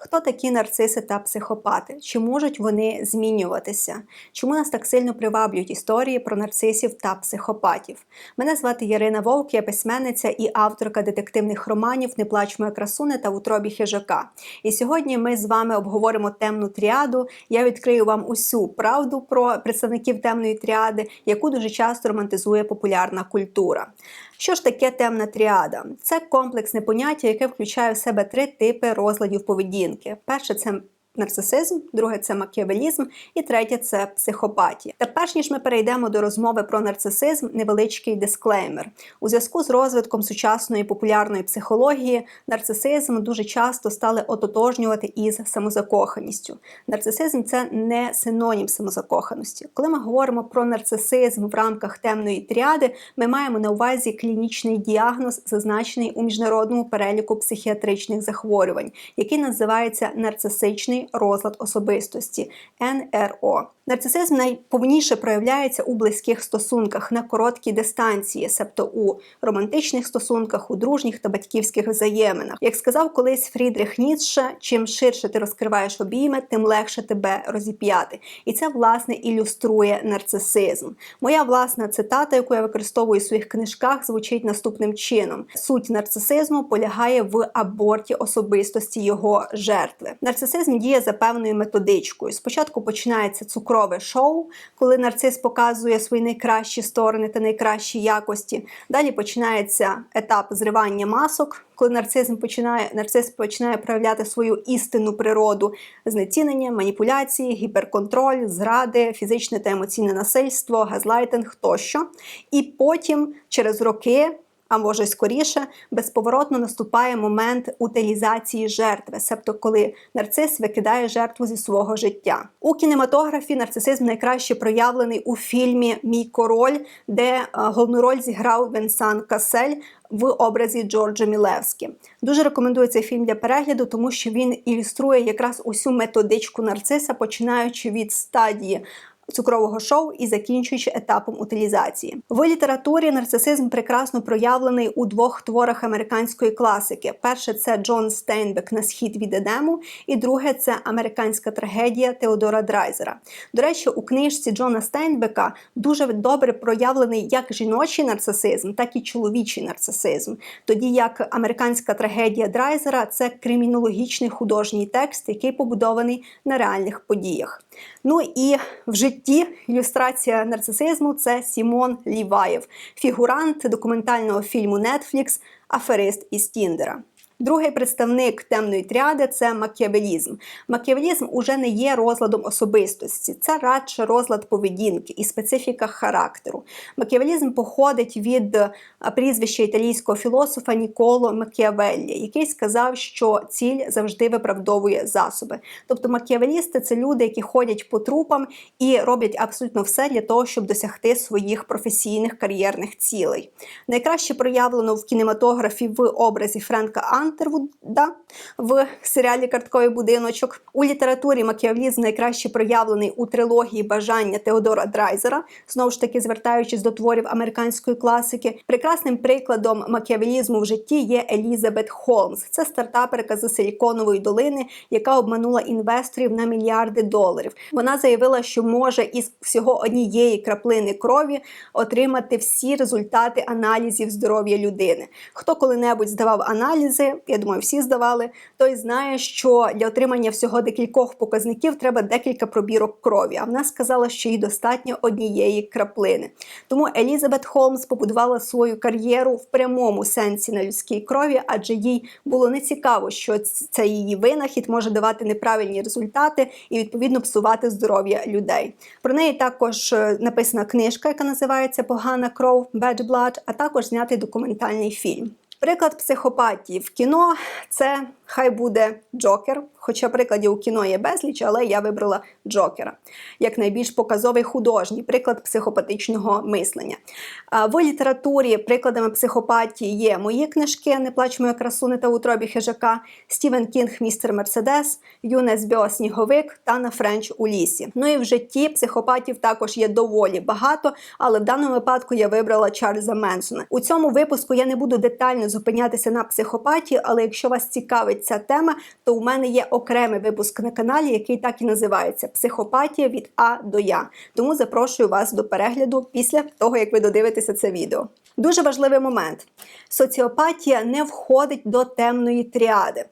Хто такі нарциси та психопати? Чи можуть вони змінюватися? Чому нас так сильно приваблюють історії про нарцисів та психопатів? Мене звати Ярина Вовк, я письменниця і авторка детективних романів Не плач моя красуне та утробі хижака. І сьогодні ми з вами обговоримо темну тріаду. Я відкрию вам усю правду про представників темної тріади, яку дуже часто романтизує популярна культура. Що ж таке темна тріада? Це комплексне поняття, яке включає в себе три типи розладів поведінки. Перше це нарцисизм, друге це макіавелізм, і третє це психопатія. Та перш ніж ми перейдемо до розмови про нарцисизм, невеличкий дисклеймер. У зв'язку з розвитком сучасної популярної психології, нарцисизм дуже часто стали ототожнювати із самозакоханістю. Нарцисизм це не синонім самозакоханості. Коли ми говоримо про нарцисизм в рамках темної тріади, ми маємо на увазі клінічний діагноз, зазначений у міжнародному переліку психіатричних захворювань, який називається нарцисичний розлад особистості НРО. Нарцисизм найповніше проявляється у близьких стосунках на короткій дистанції, себто у романтичних стосунках, у дружніх та батьківських взаєминах. Як сказав колись Фрідріх Ніцше, чим ширше ти розкриваєш обійми, тим легше тебе розіп'яти. І це власне ілюструє нарцисизм. Моя власна цитата, яку я використовую у своїх книжках, звучить наступним чином: суть нарцисизму полягає в аборті особистості його жертви. Нарцисизм діє за певною методичкою. Спочатку починається цукрове шоу, коли нарцис показує свої найкращі сторони та найкращі якості. Далі починається етап зривання масок, коли нарцизм починає нарцис починає проявляти свою істинну природу, знецінення, маніпуляції, гіперконтроль, зради, фізичне та емоційне насильство, газлайтинг тощо. І потім через роки а може скоріше, безповоротно наступає момент утилізації жертви, себто коли нарцис викидає жертву зі свого життя. У кінематографі нарцисизм найкраще проявлений у фільмі Мій король, де е, головну роль зіграв Венсан Касель. В образі Джорджа Мілевські дуже рекомендую цей фільм для перегляду, тому що він ілюструє якраз усю методичку нарциса, починаючи від стадії цукрового шоу і закінчуючи етапом утилізації. В літературі нарцисизм прекрасно проявлений у двох творах американської класики: перше це Джон Стейнбек на схід від Едему, і друге це американська трагедія Теодора Драйзера. До речі, у книжці Джона Стейнбека дуже добре проявлений як жіночий нарцисизм, так і чоловічий нарцисизм. Тоді як американська трагедія Драйзера це кримінологічний художній текст, який побудований на реальних подіях. Ну і в житті ілюстрація нарцисизму це Сімон Ліваєв, фігурант документального фільму Netflix Аферист із Тіндера. Другий представник темної тріади це макіавелізм. Макіавелізм уже не є розладом особистості, це радше розлад поведінки і специфіка характеру. Макіавелізм походить від прізвища італійського філософа Ніколо Макіавеллі, який сказав, що ціль завжди виправдовує засоби. Тобто макіавелісти це люди, які ходять по трупам і роблять абсолютно все для того, щоб досягти своїх професійних кар'єрних цілей. Найкраще проявлено в кінематографі в образі Френка Ан. Антервуда в серіалі Картковий будиночок. У літературі макіавлізм найкраще проявлений у трилогії бажання Теодора Драйзера, знову ж таки звертаючись до творів американської класики. Прекрасним прикладом макіавелізму в житті є Елізабет Холмс. Це стартаперка з Силіконової долини, яка обманула інвесторів на мільярди доларів. Вона заявила, що може із всього однієї краплини крові отримати всі результати аналізів здоров'я людини. Хто коли-небудь здавав аналізи? Я думаю, всі здавали, той знає, що для отримання всього декількох показників треба декілька пробірок крові. А вона сказала, що їй достатньо однієї краплини. Тому Елізабет Холмс побудувала свою кар'єру в прямому сенсі на людській крові, адже їй було не цікаво, що це її винахід може давати неправильні результати і відповідно псувати здоров'я людей. Про неї також е, написана книжка, яка називається Погана кров Bad Blood, а також знятий документальний фільм. Приклад психопатії в кіно це хай буде Джокер. Хоча прикладів у кіно є безліч, але я вибрала Джокера як найбільш показовий художній приклад психопатичного мислення. В літературі прикладами психопатії є мої книжки Не плач моя красуни та утробі хижака, Стівен Кінг, Містер Мерседес, Юнес Біо Сніговик та на Френч у лісі. Ну і в житті психопатів також є доволі багато, але в даному випадку я вибрала Чарльза Менсона. У цьому випуску я не буду детально зупинятися на психопатії, але якщо вас цікавить цікавить ця тема, то у мене є окремий випуск на каналі, який так і називається Психопатія від А до Я. Тому запрошую вас до перегляду після того, як ви додивитеся це відео. Дуже важливий момент: соціопатія не входить до темної тріади.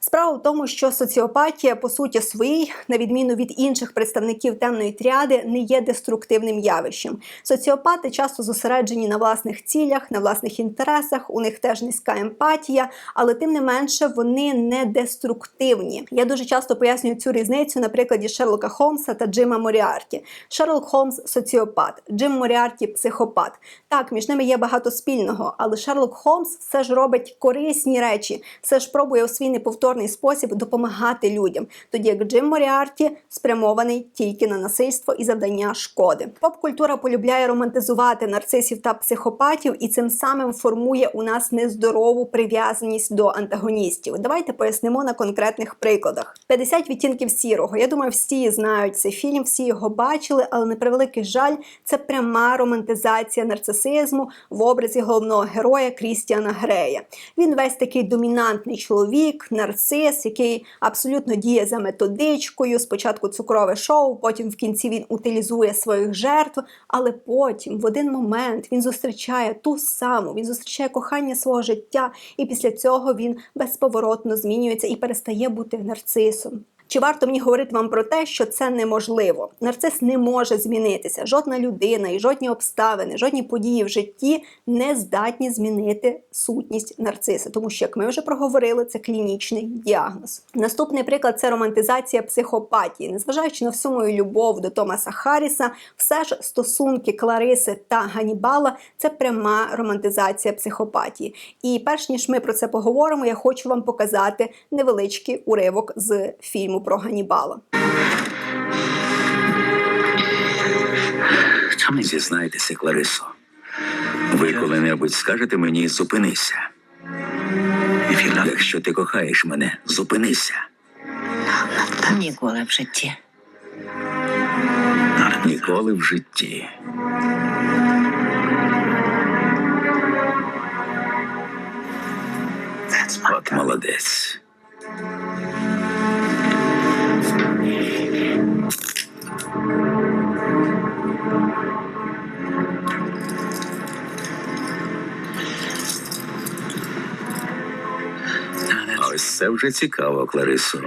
Справа в тому, що соціопатія, по суті, своїй, на відміну від інших представників темної тріади, не є деструктивним явищем. Соціопати часто зосереджені на власних цілях, на власних інтересах, у них теж низька емпатія, але тим не менше вони не деструктивні. Я дуже часто пояснюю цю різницю на прикладі Шерлока Холмса та Джима Моріарті. Шерлок Холмс соціопат, Джим Моріарті психопат. Так, між ними є багато спільного, але Шерлок Холмс все ж робить корисні речі, все ж пробує у свій неповторний спосіб допомагати людям, тоді як Джим Моріарті спрямований тільки на насильство і завдання шкоди. Поп-культура полюбляє романтизувати нарцисів та психопатів і цим самим формує у нас нездорову прив'язаність до антагоністів. Давайте пояснимо на конкретних прикладах. 50 відтінків сірого. Я думаю, всі знають цей фільм, всі його бачили, але на превеликий жаль, це пряма романтизація нарцисизму в образі головного героя Крістіана Грея. Він весь такий домінантний чоловік, нарцис нарцис, який абсолютно діє за методичкою. Спочатку цукрове шоу, потім в кінці він утилізує своїх жертв, але потім, в один момент, він зустрічає ту саму, він зустрічає кохання свого життя, і після цього він безповоротно змінюється і перестає бути нарцисом. Чи варто мені говорити вам про те, що це неможливо? Нарцис не може змінитися. Жодна людина і жодні обставини, жодні події в житті не здатні змінити сутність нарциса, тому що, як ми вже проговорили, це клінічний діагноз. Наступний приклад це романтизація психопатії. Незважаючи на всю мою любов до Томаса Харріса, все ж стосунки Клариси та Ганібала це пряма романтизація психопатії. І перш ніж ми про це поговоримо, я хочу вам показати невеличкий уривок з фільму фільму про Ганібала. Зізнайтеся, Кларисо. Ви коли-небудь скажете мені зупинися. Якщо ти кохаєш мене, зупинися. Ніколи в житті. Ніколи в житті. От молодець. Це вже цікаво, Кларисо.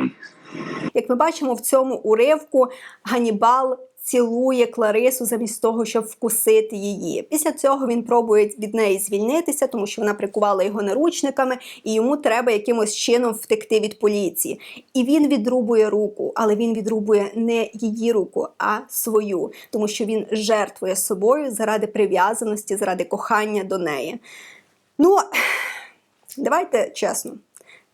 Як ми бачимо в цьому уривку, Ганібал цілує Кларису замість того, щоб вкусити її. Після цього він пробує від неї звільнитися, тому що вона прикувала його наручниками, і йому треба якимось чином втекти від поліції. І він відрубує руку, але він відрубує не її руку, а свою, тому що він жертвує собою заради прив'язаності, заради кохання до неї. Ну, давайте чесно.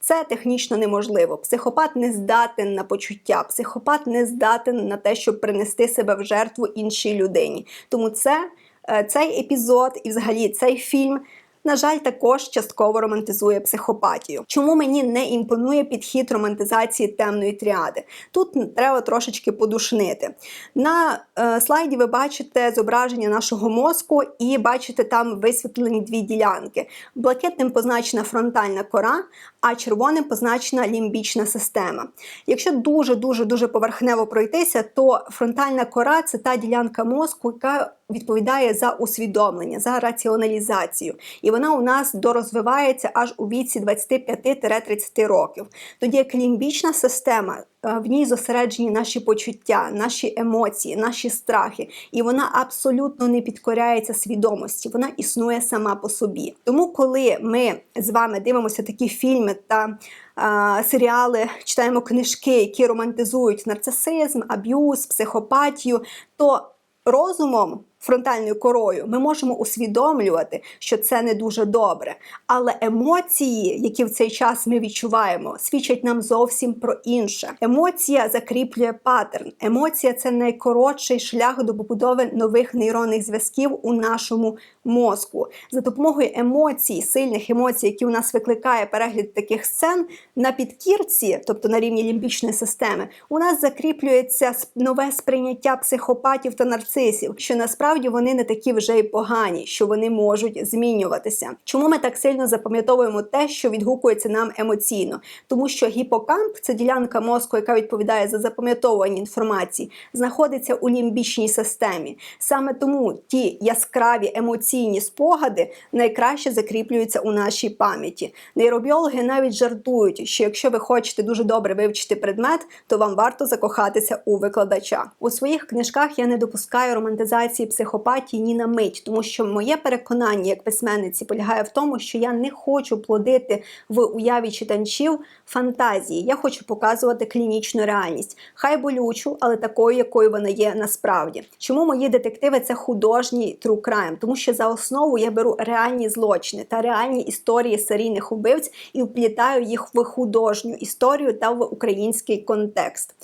Це технічно неможливо. Психопат не здатен на почуття, психопат не здатен на те, щоб принести себе в жертву іншій людині. Тому це, е, цей епізод і взагалі цей фільм на жаль, також частково романтизує психопатію. Чому мені не імпонує підхід романтизації темної тріади? Тут треба трошечки подушнити. На е, слайді ви бачите зображення нашого мозку і бачите там висвітлені дві ділянки. Блакитним позначена фронтальна кора, а червоним позначена лімбічна система. Якщо дуже-дуже дуже поверхнево пройтися, то фронтальна кора це та ділянка мозку, яка відповідає за усвідомлення, за раціоналізацію. І вона у нас дорозвивається аж у віці 25-30 років. Тоді як лімбічна система Е, в ній зосереджені наші почуття, наші емоції, наші страхи, і вона абсолютно не підкоряється свідомості, вона існує сама по собі. Тому, коли ми з вами дивимося такі фільми та а, серіали, читаємо книжки, які романтизують нарцисизм, аб'юз, психопатію, то розумом фронтальною корою, ми можемо усвідомлювати, що це не дуже добре. Але емоції, які в цей час ми відчуваємо, свідчать нам зовсім про інше. Емоція закріплює паттерн. Емоція це найкоротший шлях до побудови нових нейронних зв'язків у нашому мозку. За допомогою емоцій, сильних емоцій, які у нас викликає перегляд таких сцен, на підкірці, тобто на рівні лімбічної системи, у нас закріплюється нове сприйняття психопатів та нарцисів, що насправді насправді вони не такі вже й погані, що вони можуть змінюватися. Чому ми так сильно запам'ятовуємо те, що відгукується нам емоційно? Тому що гіпокамп це ділянка мозку, яка відповідає за запам'ятовування інформації, знаходиться у лімбічній системі. Саме тому ті яскраві емоційні спогади найкраще закріплюються у нашій пам'яті. Нейробіологи навіть жартують, що якщо ви хочете дуже добре вивчити предмет, то вам варто закохатися у викладача. У своїх книжках я не допускаю романтизації психопатії ні на мить, тому що моє переконання як письменниці полягає в тому, що я не хочу плодити в уяві читачів фантазії. Я хочу показувати клінічну реальність, хай болючу, але такою, якою вона є насправді. Чому мої детективи це художній true crime? Тому що за основу я беру реальні злочини та реальні історії серійних убивць і вплітаю їх в художню історію та в український контекст.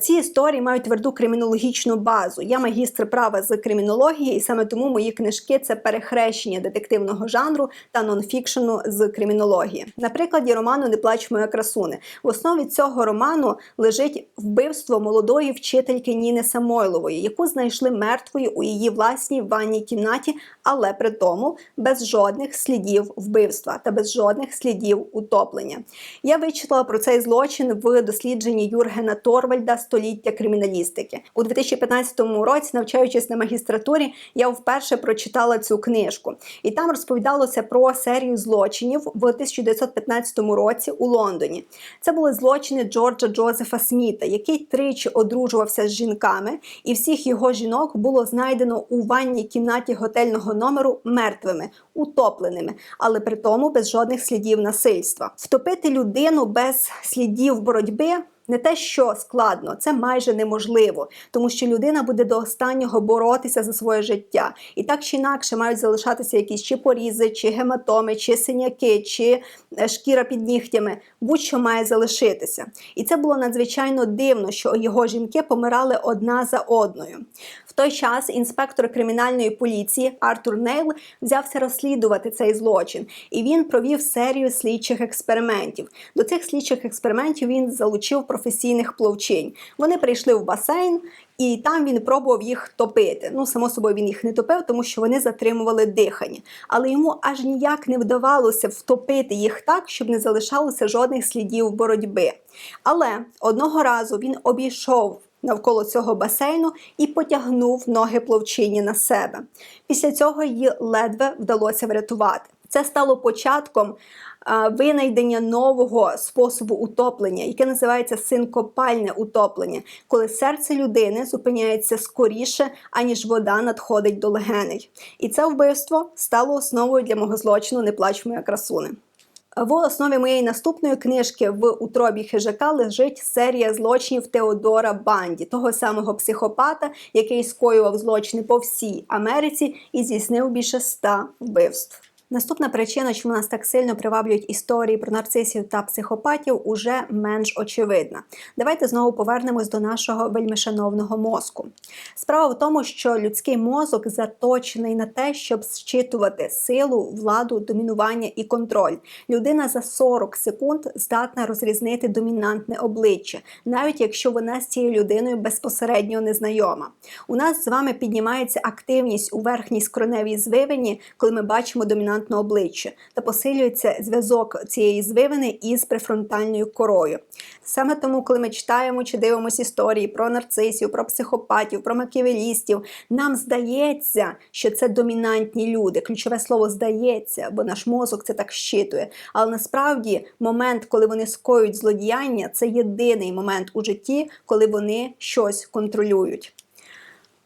Ці історії мають тверду кримінологічну базу. Я магістр права з кримінології, і саме тому мої книжки це перехрещення детективного жанру та нонфікшену з кримінології. На прикладі роману Не плач моя красуне. В основі цього роману лежить вбивство молодої вчительки Ніни Самойлової, яку знайшли мертвою у її власній ванній кімнаті, але при тому без жодних слідів вбивства та без жодних слідів утоплення. Я вичитала про цей злочин в дослідженні Юргена Торвальда Століття криміналістики у 2015 році, навчаючись на магістратурі, я вперше прочитала цю книжку, і там розповідалося про серію злочинів в 1915 році у Лондоні. Це були злочини Джорджа Джозефа Сміта, який тричі одружувався з жінками, і всіх його жінок було знайдено у ванній кімнаті готельного номеру мертвими, утопленими, але при тому без жодних слідів насильства. Втопити людину без слідів боротьби. Не те, що складно, це майже неможливо, тому що людина буде до останнього боротися за своє життя. І так чи інакше мають залишатися якісь чи порізи, чи гематоми, чи синяки, чи е, шкіра під нігтями. Будь-що має залишитися. І це було надзвичайно дивно, що його жінки помирали одна за одною. Той час інспектор кримінальної поліції Артур Нейл взявся розслідувати цей злочин, і він провів серію слідчих експериментів. До цих слідчих експериментів він залучив професійних пловчинь. Вони прийшли в басейн. І там він пробував їх топити. Ну, само собою, він їх не топив, тому що вони затримували дихання. Але йому аж ніяк не вдавалося втопити їх так, щоб не залишалося жодних слідів боротьби. Але одного разу він обійшов навколо цього басейну і потягнув ноги пловчині на себе. Після цього її ледве вдалося врятувати. Це стало початком винайдення нового способу утоплення, яке називається синкопальне утоплення, коли серце людини зупиняється скоріше, аніж вода надходить до легеней. І це вбивство стало основою для мого злочину Не плач моя красуне. В основі моєї наступної книжки в утробі хижака лежить серія злочинів Теодора Банді, того самого психопата, який скоював злочини по всій Америці і здійснив більше ста вбивств. Наступна причина, чому нас так сильно приваблюють історії про нарцисів та психопатів, уже менш очевидна. Давайте знову повернемось до нашого вельмишановного мозку. Справа в тому, що людський мозок заточений на те, щоб зчитувати силу, владу, домінування і контроль. Людина за 40 секунд здатна розрізнити домінантне обличчя, навіть якщо вона з цією людиною безпосередньо не знайома. У нас з вами піднімається активність у верхній скроневій звивині, коли ми бачимо домінантне обличчя, та посилюється зв'язок цієї звивини із префронтальною корою. Саме тому, коли ми читаємо чи дивимося історії про нарцисів, про психопатів, про макіавелістів, нам здається, що це домінантні люди. Ключове слово здається, бо наш мозок це так щитує. Але насправді момент, коли вони скоюють злодіяння, це єдиний момент у житті, коли вони щось контролюють.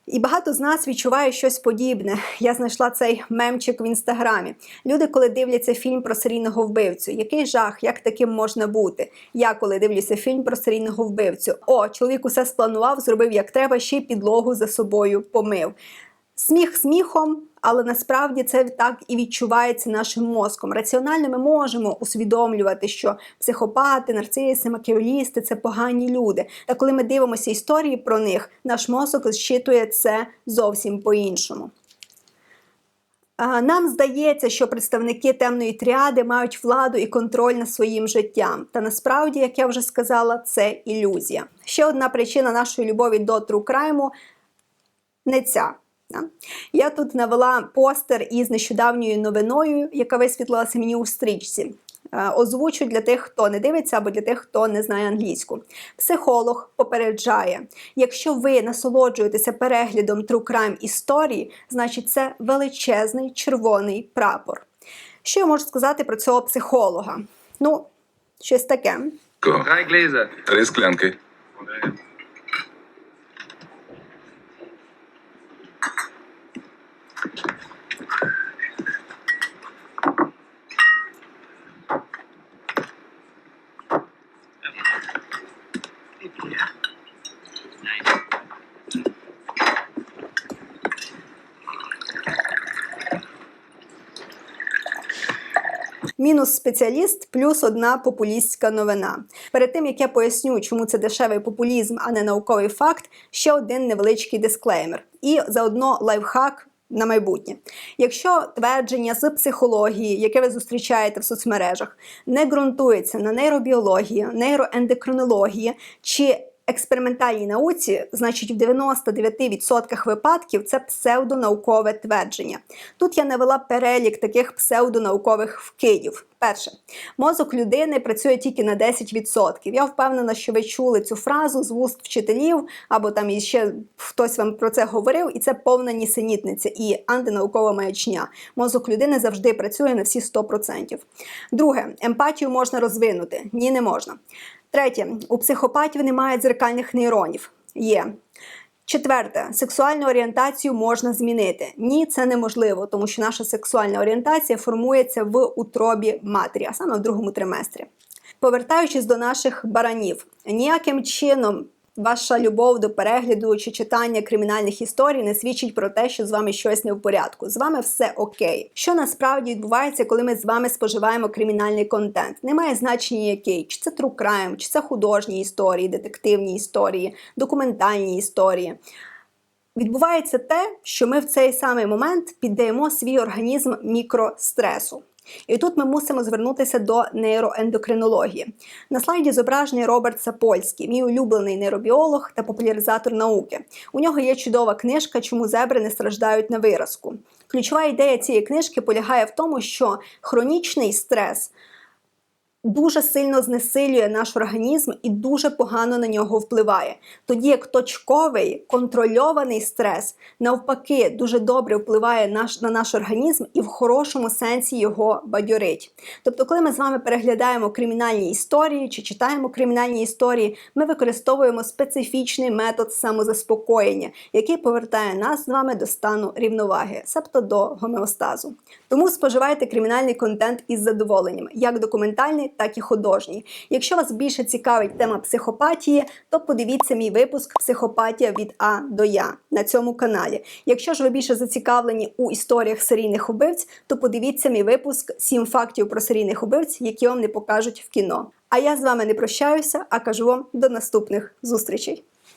І багато з нас відчуває щось подібне. Я знайшла цей мемчик в інстаграмі. Люди, коли дивляться фільм про серійного вбивцю, який жах, як таким можна бути? Я коли дивлюся фільм про серійного вбивцю, о, чоловік усе спланував, зробив як треба, ще й підлогу за собою помив. Сміх сміхом, але насправді це так і відчувається нашим мозком. Раціонально ми можемо усвідомлювати, що психопати, нарциси, макіавелісти – це погані люди. Та коли ми дивимося історії про них, наш мозок зчитує це зовсім по-іншому. Нам здається, що представники темної тріади мають владу і контроль над своїм життям. Та насправді, як я вже сказала, це ілюзія. Ще одна причина нашої любові до трукрайму не ця. Да? Я тут навела постер із нещодавньою новиною, яка висвітлилася мені у стрічці. Е, Озвучу для тих, хто не дивиться, або для тих, хто не знає англійську. Психолог попереджає: якщо ви насолоджуєтеся переглядом True Crime історії, значить це величезний червоний прапор. Що я можу сказати про цього психолога? Ну, щось таке. Три склянки. Мінус спеціаліст плюс одна популістська новина. Перед тим як я поясню, чому це дешевий популізм, а не науковий факт, ще один невеличкий дисклеймер. І заодно лайфхак. На майбутнє, якщо твердження з психології, яке ви зустрічаєте в соцмережах, не ґрунтується на нейробіології, нейроендокринології чи експериментальній науці, значить в 99% випадків це псевдонаукове твердження. Тут я навела перелік таких псевдонаукових вкидів. Перше, мозок людини працює тільки на 10%. Я впевнена, що ви чули цю фразу з вуст вчителів, або там іще хтось вам про це говорив, і це повна нісенітниця і антинаукова маячня. Мозок людини завжди працює на всі 100%. Друге, емпатію можна розвинути. Ні, не можна. Третє, у психопатів немає дзеркальних нейронів. Є. Четверте, сексуальну орієнтацію можна змінити. Ні, це неможливо, тому що наша сексуальна орієнтація формується в утробі матері, а саме в другому триместрі. Повертаючись до наших баранів, ніяким чином ваша любов до перегляду чи читання кримінальних історій не свідчить про те, що з вами щось не в порядку. З вами все окей. Що насправді відбувається, коли ми з вами споживаємо кримінальний контент? Немає значення який, чи це true crime, чи це художні історії, детективні історії, документальні історії. Відбувається те, що ми в цей самий момент піддаємо свій організм мікростресу. І тут ми мусимо звернутися до нейроендокринології. На слайді зображений Роберт Сапольський, мій улюблений нейробіолог та популяризатор науки. У нього є чудова книжка, чому зебри не страждають на виразку. Ключова ідея цієї книжки полягає в тому, що хронічний стрес дуже сильно знесилює наш організм і дуже погано на нього впливає. Тоді як точковий контрольований стрес навпаки дуже добре впливає наш, на наш організм і в хорошому сенсі його бадьорить. Тобто, коли ми з вами переглядаємо кримінальні історії чи читаємо кримінальні історії, ми використовуємо специфічний метод самозаспокоєння, який повертає нас з вами до стану рівноваги, себто до гомеостазу. Тому споживайте кримінальний контент із задоволенням, як документальний, так і художні. Якщо вас більше цікавить тема психопатії, то подивіться мій випуск Психопатія від А до Я на цьому каналі. Якщо ж ви більше зацікавлені у історіях серійних убивць, то подивіться мій випуск «7 фактів про серійних убивць, які вам не покажуть в кіно. А я з вами не прощаюся, а кажу вам до наступних зустрічей.